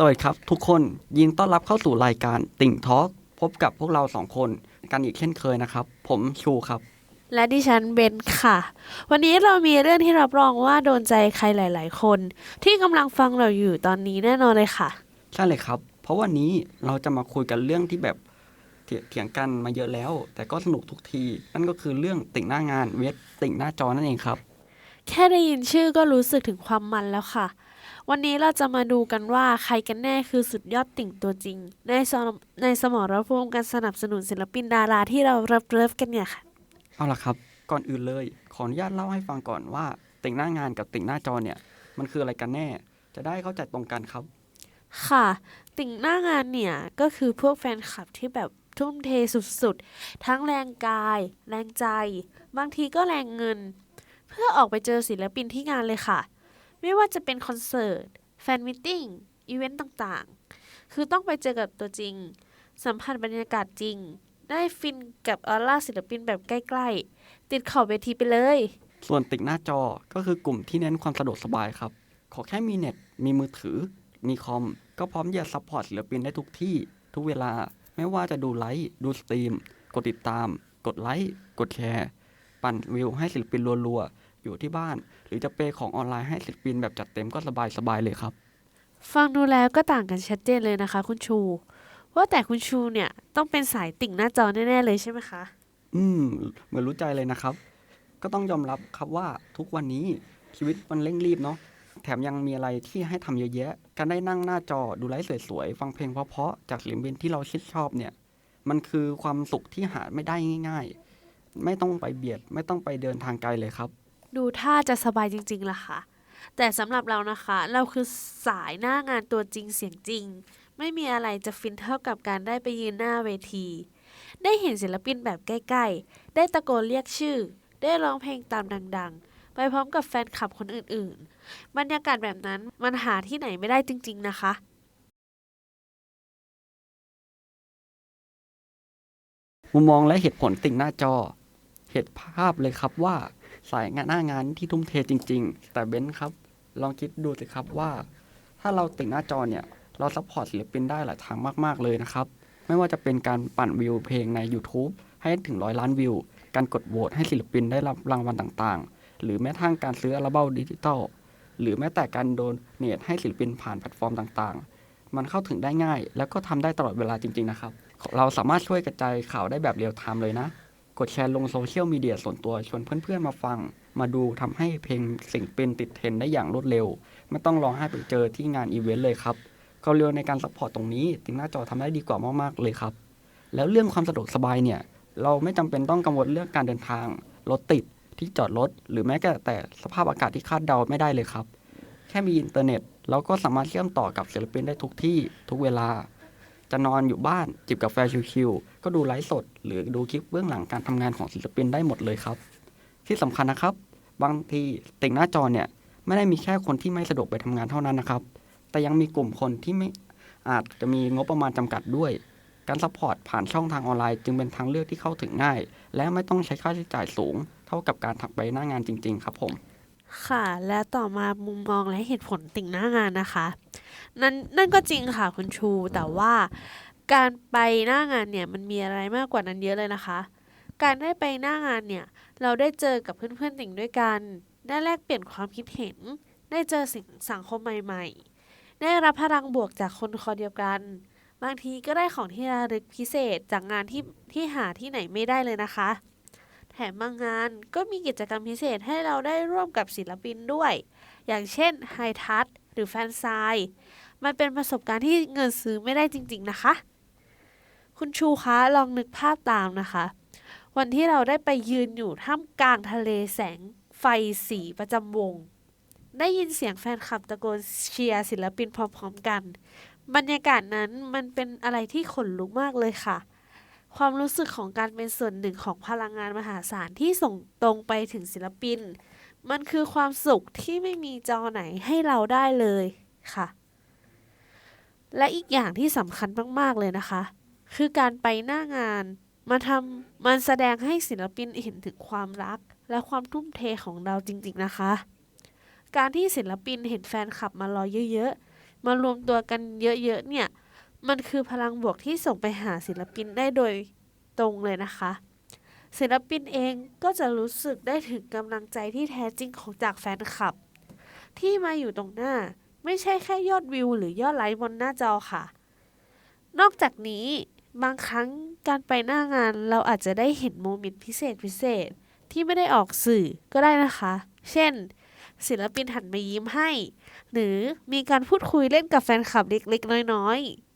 สวัสดีครับ ทุกคนยินต้อนรับเข้าสู่รายการติ่งทอล์กพบกับพวกเราสองคนกันอีกเช่นเคยนะครับ ผมชูครับ และดิฉันเบนค่ะ วันนี้เรามีเรื่องที่รับรองว่าโดนใจใครหลาย ๆ คน ที่กำลังฟังเราอยู่ตอนนี้แน่นอนเลยค่ะ ใช่เลยครับ เพราะวันนี้เราจะมาคุยกันเรื่องที่แบบเถียเถียงกันมาเยอะแล้ว แต่ก็สนุกทุกที นั่นก็คือเรื่องติ่งหน้างานเวทติ่งหน้าจอนั่นเองครับ แค่ได้ยินชื่อก็รู้สึกถึงความมันแล้วค่ะ วันนี้เราจะมาดูกันว่าใครกันแน่คือสุดยอดติ่งตัวจริง ในสมในสมรภูมิการสนับสนุนศิลปินดาราที่เรารับเริฟกันเนี่ยค่ะ เอาล่ะครับ ก่อนอื่นเลย ขออนุญาตเล่าให้ฟังก่อนว่า ติ่งหน้างานกับติ่งหน้าจอเนี่ย มันคืออะไรกันแน่ จะได้เข้าใจตรงกันครับ ค่ะ ติ่งหน้างานเนี่ยก็คือพวกแฟนคลับที่แบบทุ่มเทสุดๆ ทั้งแรงกาย แรงใจ บางทีก็แรงเงิน เพื่อออกไปเจอศิลปินที่งานเลยค่ะ ไม่ว่าจะเป็นคอนเสิร์ต แฟนมิทติ้ง อีเวนต์ต่างๆ คือต้องไปเจอกับตัวจริง สัมผัสบรรยากาศจริง ได้ฟินกับออร่าศิลปินแบบใกล้ๆ ติดขอบเวทีไปเลย ส่วนติ่งหน้าจอก็คือกลุ่มที่เน้นความสะดวกสบายครับ ขอแค่มีเน็ต มีมือถือ มีคอม ก็พร้อมจะซัพพอร์ตศิลปินได้ทุกที่ ทุกเวลา ไม่ว่าจะดูไลฟ์ ดูสตรีม กดติดตาม กดไลค์ กดแชร์ ปั่นวิวให้ศิลปินรัวๆ อยู่ที่บ้าน หรือจะเปย์ของออนไลน์ให้ศิลปินแบบจัดเต็มก็สบายๆเลยครับ ฟังดูแล้วก็ต่างกันชัดเจนเลยนะคะ คุณชู ว่าแต่คุณชูเนี่ยต้องเป็นสายติ่งหน้าจอแน่ๆเลยใช่ไหมคะ อืม เหมือนรู้ใจเลยนะครับ ก็ต้องยอมรับครับว่าทุกวันนี้ชีวิตมันเร่งรีบเนาะแถมยังมีอะไรที่ให้ทำเยอะแยะ การได้นั่งหน้าจอดูไลฟ์สวยๆ ฟังเพลงเพราะๆ จากศิลปินที่เราชื่นชอบเนี่ย มันคือความสุขที่หาไม่ได้ง่าย ๆ ไม่ต้องไปเบียด ไม่ต้องไปเดินทางไกลเลยครับ ดูท่าจะสบายจริงๆล่ะค่ะ แต่สำหรับเรานะคะ เราคือสายหน้างานตัวจริงเสียงจริง ไม่มีอะไรจะฟินเท่ากับการได้ไปยืนหน้าเวที ได้เห็นศิลปินแบบใกล้ๆ ได้ตะโกนเรียกชื่อ ได้ร้องเพลงตามดัง ๆ ไปพร้อมกับแฟนคลับคนอื่นๆ บรรยากาศแบบนั้นมันหาที่ไหนไม่ได้จริง ๆ นะคะมุมมองและเหตุผลติ่งหน้าจอ เห็นภาพเลยครับว่าสายงานหน้างานที่ทุ่มเทจริง ๆ แต่เบนซ์ครับ ลองคิดดูสิครับว่า ถ้าเราติ่งหน้าจอเนี่ย เราซัพพอร์ตศิลปินได้หลายทางมาก ๆ เลยนะครับ ไม่ว่าจะเป็นการปั่นวิวเพลงใน YouTube ให้ถึงร้อยล้านวิว การกดโหวตให้ศิลปินได้รับรางวัลต่างๆ หรือแม้กระทั่งการซื้ออัลบั้มดิจิตอลหรือแม้แต่การโดนเนตให้ศิลปินผ่านแพลตฟอร์มต่างๆ มันเข้าถึงได้ง่าย แล้วก็ทำได้ตลอดเวลาจริง ๆ นะครับ เราสามารถช่วยกระจายข่าวได้แบบเรียลไทม์เลยนะ กดแชร์ลงโซเชียลมีเดียส่วนตัวชวนเพื่อนๆมาฟัง มาดูทำให้เพลงสิ่งเป็นติดเทรนได้อย่างรวดเร็ว ไม่ต้องรอให้ไปเจอที่งานอีเวนต์เลยครับควาเร็วในการซัพพอร์ตตรงนี้ติงหน้าจอทำได้ดีกว่ามากๆเลยครับ แล้วเรื่องความสะดวกสบายเนี่ย เราไม่จำเป็นต้องกังวลเรื่องการเดินทางรถติดที่จอดรถ หรือแม้แต่สภาพอากาศที่คาดเดาไม่ได้เลยครับ แค่มีอินเทอร์เน็ตเราก็สามารถเชื่อมต่อกับศิลปินได้ทุกที่ทุกเวลา จะนอนอยู่บ้านจิบกาแฟชิวๆก็ดูไลฟ์สด หรือดูคลิปเบื้องหลังการทำงานของศิลปินได้หมดเลยครับ ที่สำคัญนะครับ บางทีติ่งหน้าจอเนี่ยไม่ได้มีแค่คนที่ไม่สะดวกไปทำงานเท่านั้นนะครับ แต่ยังมีกลุ่มคนที่ไม่อาจจะมีงบประมาณจำกัดด้วย การซัพพอร์ตผ่านช่องทางออนไลน์จึงเป็นทางเลือกที่เข้าถึงง่าย และไม่ต้องใช้ค่าใช้จ่ายสูง เท่ากับการถักไปหน้างานจริง ๆ ครับผม ค่ะ และต่อมามุมมองและเหตุผลติ่งหน้างานนะคะ นั่นนั่นก็จริงค่ะคุณชู แต่ว่าการไปหน้างานเนี่ยมันมีอะไรมากกว่านั้นเยอะเลยนะคะ การได้ไปหน้างานเนี่ย เราได้เจอกับเพื่อนๆติ่งด้วยกัน ได้แลกเปลี่ยนความคิดเห็น ได้เจอสิ่งสังคมใหม่ๆ ได้รับพลังบวกจากคนคอเดียวกัน บางทีก็ได้ของที่ระลึกพิเศษจากงานที่ที่หาที่ไหนไม่ได้เลยนะคะ แถมบางงานก็มีกิจกรรมพิเศษให้เราได้ร่วมกับศิลปินด้วย อย่างเช่นไฮทัชหรือแฟนไซน์มันเป็นประสบการณ์ที่เงินซื้อไม่ได้จริง ๆ นะคะ คุณชูคะลองนึกภาพตามนะคะ วันที่เราได้ไปยืนอยู่ท่ามกลางทะเลแสงไฟสีประจำวง ได้ยินเสียงแฟนคลับตะโกนเชียร์ศิลปินพร้อมๆกัน บรรยากาศนั้นมันเป็นอะไรที่ขนลุกมากเลยค่ะ ความรู้สึกของการเป็นส่วนหนึ่งของพลังงานมหาศาลที่ส่งตรงไปถึงศิลปิน มันคือความสุขที่ไม่มีจอไหนให้เราได้เลยค่ะ และอีกอย่างที่สำคัญมาก ๆ เลยนะคะ คือการไปหน้างานมาทำมันแสดงให้ศิลปินเห็นถึงความรัก และความทุ่มเทของเราจริง ๆ นะคะ การที่ศิลปินเห็นแฟนคลับมารอเยอะ ๆ มารวมตัวกันเยอะ ๆ เนี่ย มันคือพลังบวกที่ส่งไปหาศิลปินได้โดยตรงเลยนะคะ ศิลปินเองก็จะรู้สึกได้ถึงกำลังใจที่แท้จริงของจากแฟนคลับ ที่มาอยู่ตรงหน้าไม่ใช่แค่ยอดวิวหรือยอดไลค์บนหน้าจอค่ะ นอกจากนี้บางครั้งการไปหน้างานเราอาจจะได้เห็นโมเมนต์พิเศษพิเศษที่ไม่ได้ออกสื่อก็ได้นะคะ เช่น ศิลปินหันมายิ้มให้ หรือมีการพูดคุยเล่นกับแฟนคลับเล็กๆน้อยๆ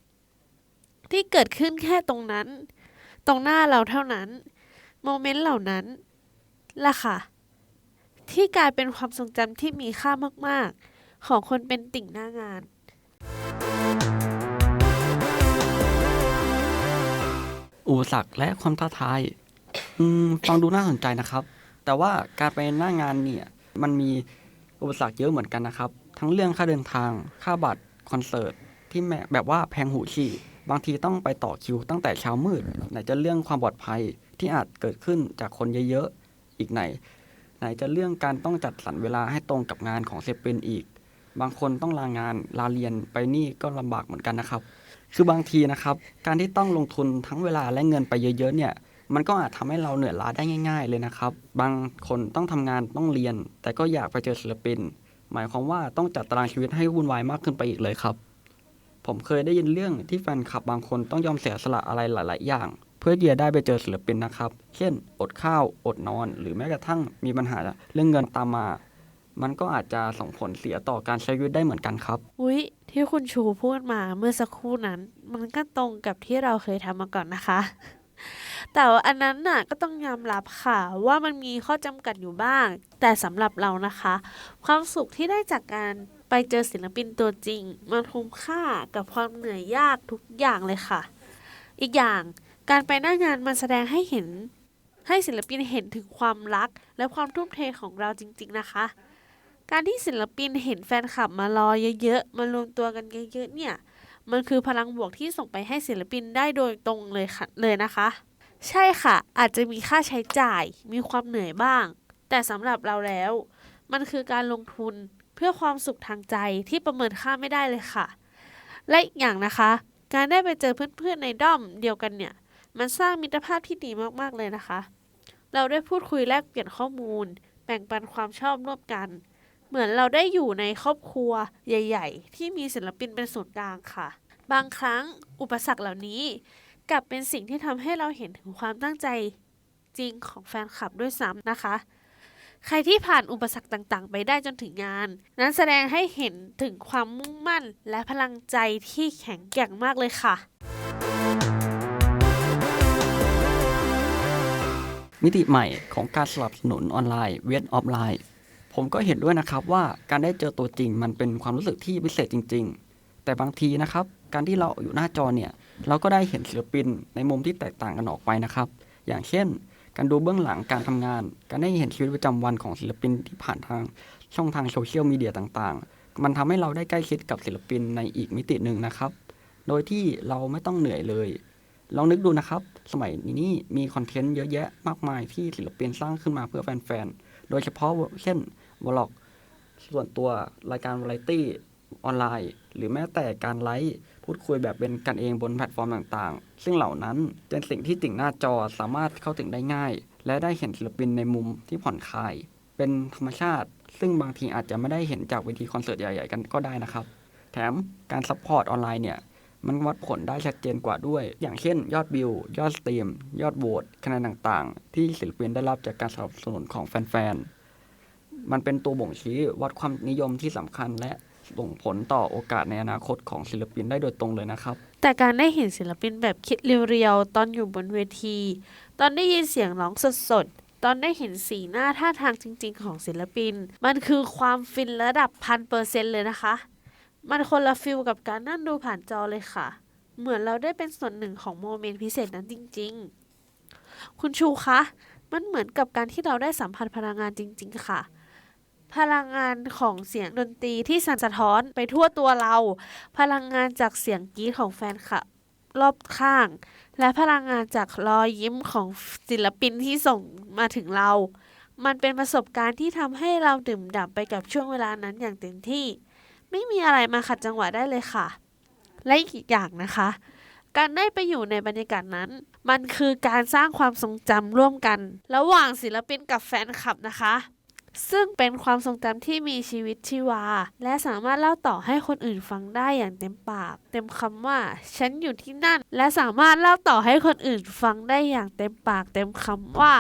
ที่เกิดขึ้นแค่ตรงนั้น ตรงหน้าเราเท่านั้น โมเมนต์เหล่านั้นล่ะค่ะ ที่กลายเป็นความทรงจำที่มีค่ามาก ๆ ของคนเป็นติ่งหน้างาน อุปสรรคและความท้าทาย อืม ฟังดูน่าสนใจนะครับ แต่ว่าการไปหน้างานเนี่ย มันมีอุปสรรคเยอะเหมือนกันนะครับ ทั้งเรื่องค่าเดินทาง ค่าบัตร คอนเสิร์ต ที่แม่แบบว่าแพงหูฉี่ บางทีต้องไปต่อคิวตั้งแต่เช้ามืดไหนจะเรื่องความปลอดภัยที่อาจเกิดขึ้นจากคนเยอะๆอีกไหน ไหนจะเรื่องการต้องจัดสรรเวลาให้ตรงกับงานของเซปเป็นอีก บางคนต้องลางานลาเรียนไปนี่ก็ลำบากเหมือนกันนะครับ คือบางทีนะครับ การที่ต้องลงทุนทั้งเวลาและเงินไปเยอะๆเนี่ยมันก็อาจทำให้เราเหนื่อยล้าได้ง่าย ๆ เลยนะครับ บางคนต้องทำงานต้องเรียน แต่ก็อยากไปเจอศิลปิน หมายความว่าต้องจัดตารางชีวิตให้วุ่นวายมากขึ้นไปอีกเลยครับ ผมเคยได้ยินเรื่องที่แฟนคลับบางคนต้องยอมเสียสละอะไรหลาย ๆ อย่าง เพื่อที่จะได้ไปเจอศิลปินนะครับ เช่น อดข้าว อดนอน หรือแม้กระทั่งมีปัญหาเรื่องเงินตามมา มันก็อาจจะส่งผลเสียต่อการใช้ชีวิตได้เหมือนกันครับ อุ๊ย ที่คุณชูพูดมาเมื่อสักครู่นั้น มันก็ตรงกับที่เราเคยทำมาก่อนนะคะ แต่ว่าอันนั้นน่ะก็ต้องยอมรับค่ะว่ามันมีข้อจำกัดอยู่บ้าง แต่สำหรับเรานะคะ ความสุขที่ได้จากการ ไปเจอศิลปินตัวจริง มันคุ้มค่ากับความเหนื่อยยากทุกอย่างเลยค่ะ อีกอย่างการไปหน้างานมันแสดงให้เห็นให้ศิลปินเห็นถึงความรัก และความทุ่มเทของเราจริง ๆนะคะ การที่ศิลปินเห็นแฟนคลับมารอเยอะๆมารวมตัวกันเยอะๆเนี่ย มันคือพลังบวกที่ส่งไปให้ศิลปินได้โดยตรงเลยค่ะเลยนะคะ ใช่ค่ะ อาจจะมีค่าใช้จ่าย มีความเหนื่อยบ้าง แต่สำหรับเราแล้ว มันคือการลงทุน พื่อความสุขทางใจที่ประเมินค่าไม่ได้เลยค่ะ และอีกอย่างนะคะ การได้ไปเจอเพื่อนๆในด้อมเดียวกันเนี่ย มันสร้างมิตรภาพที่ดีมากๆเลยนะคะ เราได้พูดคุยแลกเปลี่ยนข้อมูล แบ่งปันความชอบร่วมกัน เหมือนเราได้อยู่ในครอบครัวใหญ่ ๆ ที่มีศิลปินเป็นศูนย์กลางค่ะ บางครั้งอุปสรรคเหล่านี้ กลับเป็นสิ่งที่ทำให้เราเห็นถึงความตั้งใจจริงของแฟนคลับด้วยซ้ำนะคะ ใครที่ผ่านอุปสรรคต่างๆ ไปได้จนถึงงาน นั้นแสดงให้เห็นถึงความมุ่งมั่น และพลังใจที่แข็งแกร่งมากเลยค่ะ มิติใหม่ของการสนับสนุนออนไลน์เวียดออฟไลน์ ผมก็เห็นด้วยนะครับว่าการได้เจอตัวจริงมันเป็นความรู้สึกที่พิเศษจริง ๆ แต่บางทีนะครับ การที่เราอยู่หน้าจอเนี่ย เราก็ได้เห็นศิลปินในมุมที่แตกต่างกันออกไปนะครับ อย่างเช่น การดูเบื้องหลังการทำงาน การได้เห็นชีวิตประจำวันของศิลปินที่ผ่านทางช่องทางโซเชียลมีเดียต่างๆ มันทำให้เราได้ใกล้ชิดกับศิลปินในอีกมิติหนึ่งนะครับ โดยที่เราไม่ต้องเหนื่อยเลย ลองนึกดูนะครับ สมัยนี้มีคอนเทนต์เยอะแยะมากมายที่ศิลปินสร้างขึ้นมาเพื่อแฟนๆ โดยเฉพาะเช่นวล็อก ส่วนตัวรายการวาไรตี้ออนไลน์ หรือแม้แต่การไลฟ์ พูดคุยแบบเป็นกันเองบนแพลตฟอร์มต่างๆ ซึ่งเหล่านั้นเป็นสิ่งที่ติ่งหน้าจอสามารถเข้าถึงได้ง่าย และได้เห็นศิลปินในมุมที่ผ่อนคลาย เป็นธรรมชาติ ซึ่งบางทีอาจจะไม่ได้เห็นจากเวทีคอนเสิร์ตใหญ่ๆกันก็ได้นะครับ แถมการซัพพอร์ตออนไลน์เนี่ยมันวัดผลได้ชัดเจนกว่าด้วย อย่างเช่น ยอดวิว ยอดสตรีม ยอดโหวตคะแนนต่างๆ ที่ศิลปินได้รับจากการสนับสนุนของแฟนๆ มันเป็นตัวบ่งชี้วัดความนิยมที่สำคัญและ ส่งผลต่อโอกาสในอนาคตของศิลปินได้โดยตรงเลยนะครับ แต่การได้เห็นศิลปินแบบคิดเรียวๆ ตอนอยู่บนเวที ตอนได้ยินเสียงร้องสดๆ ตอนได้เห็นสีหน้าท่าทางจริง ๆ ของศิลปิน มันคือความฟินระดับพันเปอร์เซ็นต์เลยนะคะ มันคนละฟิลกับการนั่งดูผ่านจอเลยค่ะ เหมือนเราได้เป็นส่วนหนึ่งของโมเมนต์พิเศษนั้นจริง ๆ คุณชูคะ มันเหมือนกับการที่เราได้สัมผัสพลังงานจริง ๆ ค่ะ พลังงานของเสียงดนตรีที่สั่นสะท้อนไปทั่วตัวเรา พลังงานจากเสียงกรี๊ดของแฟนคลับรอบข้าง และพลังงานจากรอยยิ้มของศิลปินที่ส่งมาถึงเรา มันเป็นประสบการณ์ที่ทำให้เราดื่มด่ำไปกับช่วงเวลานั้นอย่างเต็มที่ ไม่มีอะไรมาขัดจังหวะได้เลยค่ะ และอีกอย่างนะคะ การได้ไปอยู่ในบรรยากาศนั้น มันคือการสร้างความทรงจำร่วมกัน ระหว่างศิลปินกับแฟนคลับนะคะ ซึ่งเป็นความทรงจำที่มีชีวิตชีวา และสามารถเล่าต่อให้คนอื่นฟังได้อย่างเต็มปาก เต็มคำว่า ฉันอยู่ที่นั่น และสามารถเล่าต่อให้คนอื่นฟังได้อย่างเต็มปาก เต็มคำว่า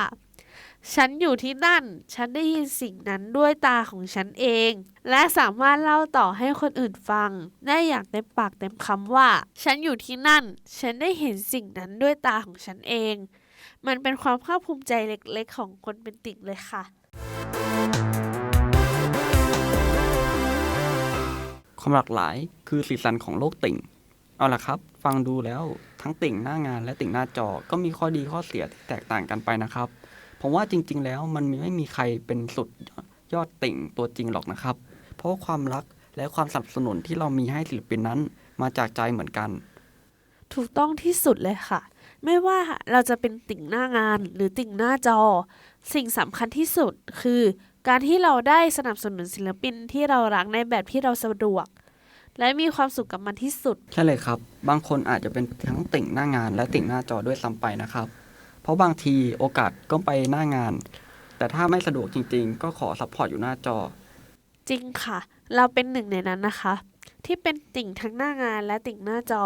ฉันอยู่ที่นั่น ฉันได้ยินสิ่งนั้นด้วยตาของฉันเอง และสามารถเล่าต่อให้คนอื่นฟัง ได้อย่างเต็มปากเต็มคำว่า ฉันอยู่ที่นั่น ฉันได้เห็นสิ่งนั้นด้วยตาของฉันเอง มันเป็นความภาคภูมิใจเล็กๆ ของคนเป็นติ่งเลยค่ะ ความหลากหลายคือสีสันของโลกติ่ง เอาละครับ ฟังดูแล้วทั้งติ่งหน้างานและติ่งหน้าจอก็มีข้อดีข้อเสียที่แตกต่างกันไปนะครับ ผมว่าจริง ๆ แล้วมันไม่มีใครเป็นสุดยอดติ่งตัวจริงหรอกนะครับ เพราะาความรักและความสนับสนุนที่เรามีให้ศิลปินนั้นมาจากใจเหมือนกัน ถูกต้องที่สุดเลยค่ะ ไม่ว่าเราจะเป็นติ่งหน้างานหรือติ่งหน้าจอ สิ่งสำคัญที่สุดคือ การที่เราได้สนับสนุนศิลปินที่เรารักในแบบที่เราสะดวก และมีความสุขกับมันที่สุด ใช่เลยครับ บางคนอาจจะเป็นทั้งติ่งหน้างาน และติ่งหน้าจอด้วยซ้ำไปนะครับ เพราะบางทีโอกาสก็ไปหน้างาน แต่ถ้าไม่สะดวกจริงๆ ก็ขอซัพพอร์ตอยู่หน้าจอ จริงค่ะ เราเป็นหนึ่งในนั้นนะคะ ที่เป็นติ่งทั้งหน้างานและติ่งหน้าจอ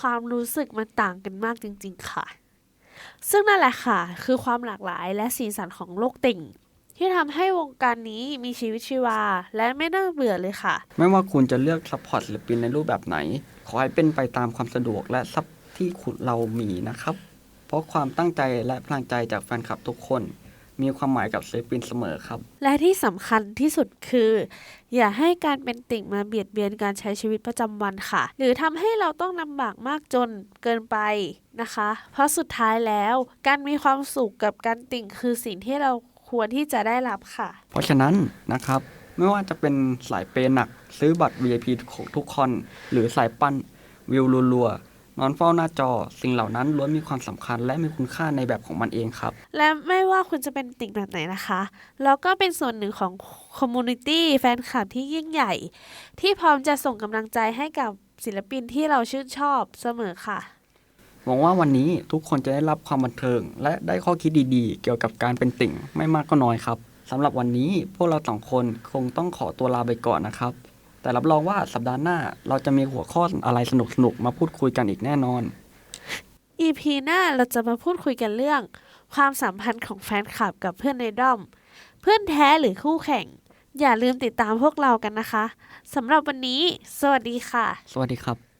ความรู้สึกมันต่างกันมากจริง ๆ ค่ะ ซึ่งนั่นแหละค่ะ คือความหลากหลายและสีสันของโลกติ่ง ที่ทำให้วงการนี้มีชีวิตชีวา และไม่น่าเบื่อเลยค่ะ ไม่ว่าคุณจะเลือกซัพพอร์ตศิลปินในรูปแบบไหน ขอให้เป็นไปตามความสะดวกและทรัพย์ที่คุณเรามีนะครับ เพราะความตั้งใจและพลังใจจากแฟนคลับทุกคน มีความหมายกับศิลปินเสมอครับ และที่สำคัญที่สุดคือ อย่าให้การเป็นติ่งมาเบียดเบียนการใช้ชีวิตประจำวันค่ะ หรือทำให้เราต้องลำบากมากจนเกินไปนะคะ เพราะสุดท้ายแล้ว การมีความสุขกับการติ่งคือสิ่งที่เรา ควรที่จะได้รับค่ะ เพราะฉะนั้นนะครับไม่ว่าจะเป็นสายเปย์หนักซื้อบัตร VIP ของทุกคน หรือสายปั้นวิวรัวๆนอนเฝ้าหน้าจอ สิ่งเหล่านั้นล้วนมีความสำคัญและมีคุณค่าในแบบของมันเองครับ และไม่ว่าคุณจะเป็นติ่งแบบไหนนะคะเราก็เป็นส่วนหนึ่งของคอมมูนิตี้แฟนคลับที่ยิ่งใหญ่ ที่พร้อมจะส่งกำลังใจให้กับศิลปินที่เราชื่นชอบเสมอค่ะ หวังว่าวันนี้ทุกคนจะได้รับความบันเทิง และได้ข้อคิดดีๆ เกี่ยวกับการเป็นติ่งไม่มากก็น้อยครับสำหรับวันนี้พวกเราสองคนคงต้องขอตัวลาไปก่อนนะครับ แต่รับรองว่าสัปดาห์หน้าเราจะมีหัวข้ออะไรสนุกๆมาพูดคุยกันอีกแน่นอน EP หน้าเราจะมาพูดคุยกันเรื่อง ความสัมพันธ์ของแฟนคลับกับเพื่อนในด้อม เพื่อนแท้หรือคู่แข่ง อย่าลืมติดตามพวกเรากันนะคะสำหรับวันนี้ สวัสดีค่ะ สวัสดีครับ